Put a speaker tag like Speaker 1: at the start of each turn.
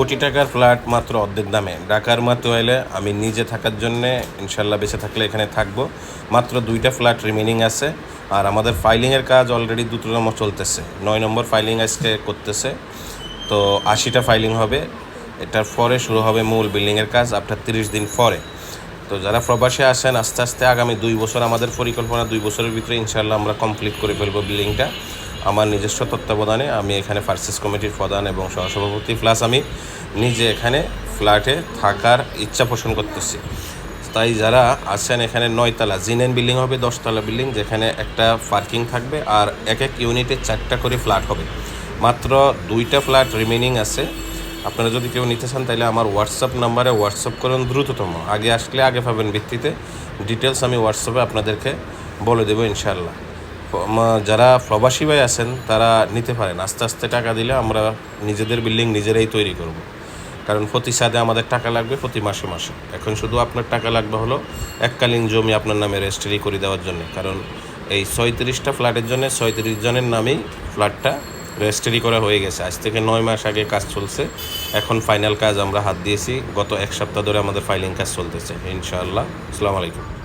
Speaker 1: কোটি টাকার ফ্ল্যাট মাত্র অর্ধেক দামে। ঢাকার মাত্র এলে আমি নিজে থাকার জন্যে ইনশাল্লাহ বেঁচে থাকলে এখানে থাকব। মাত্র দুইটা ফ্ল্যাট রিমেনিং আছে আর আমাদের ফাইলিংয়ের কাজ অলরেডি দুটো নম্বর চলতেছে। নয় নম্বর ফাইলিং আজকে করতেছে। তো আশিটা ফাইলিং হবে। এটার পরে শুরু হবে মূল বিল্ডিংয়ের কাজ আফটার তিরিশ দিন পরে। তো যারা প্রবাসে আসেন, আস্তে আস্তে আগামী দুই বছর আমাদের পরিকল্পনা দুই বছরের ভিতরে ইনশাল্লাহ আমরা কমপ্লিট করে ফেলব বিল্ডিংটা। আমার নিজস্ব তত্ত্বাবধানে আমি এখানে ফার্সিস কমিটির প্রধান এবং সহসভাপতি, প্লাস আমি নিজে এখানে ফ্ল্যাটে থাকার ইচ্ছা পোষণ করতেছি। তাই যারা আছেন এখানে নয়তলা, জিনেন বিল্ডিং হবে, দশতলা বিল্ডিং, যেখানে একটা পার্কিং থাকবে আর এক এক ইউনিটে চারটা করে ফ্ল্যাট হবে। মাত্র দুইটা ফ্ল্যাট রিমেনিং আছে। আপনারা যদি কেউ নিতে চান, তাহলে আমার হোয়াটসঅ্যাপ নাম্বারে হোয়াটসঅ্যাপ করুন দ্রুততম। আগে আসলে আগে পাবেন ভিত্তিতে। ডিটেলস আমি হোয়াটসঅ্যাপে আপনাদেরকে বলে দেবো ইনশাল্লাহ যারা প্রবাসী ভাই আছেন, তারা নিতে পারেন। আস্তে আস্তে টাকা দিলে আমরা নিজেদের বিল্ডিং নিজেরাই তৈরি করব। কারণ প্রতি সাদে আমাদের টাকা লাগবে প্রতি মাসে মাসে। এখন শুধু আপনার টাকা লাগবে হলো এককালীন জমি আপনার নামে রেজিস্ট্রি করে দেওয়ার জন্য। কারণ এই ছয়ত্রিশটা ফ্ল্যাটের জন্য ছয়ত্রিশ জনের নামেই ফ্ল্যাটটা রেজিস্ট্রি করা হয়ে গেছে। আজ থেকে নয় মাস আগে কাজ চলছে। এখন ফাইনাল কাজ আমরা হাত দিয়েছি। গত এক সপ্তাহ ধরে আমাদের ফাইলিং কাজ চলতেছে। ইনশাআল্লাহ। আসসালামু আলাইকুম।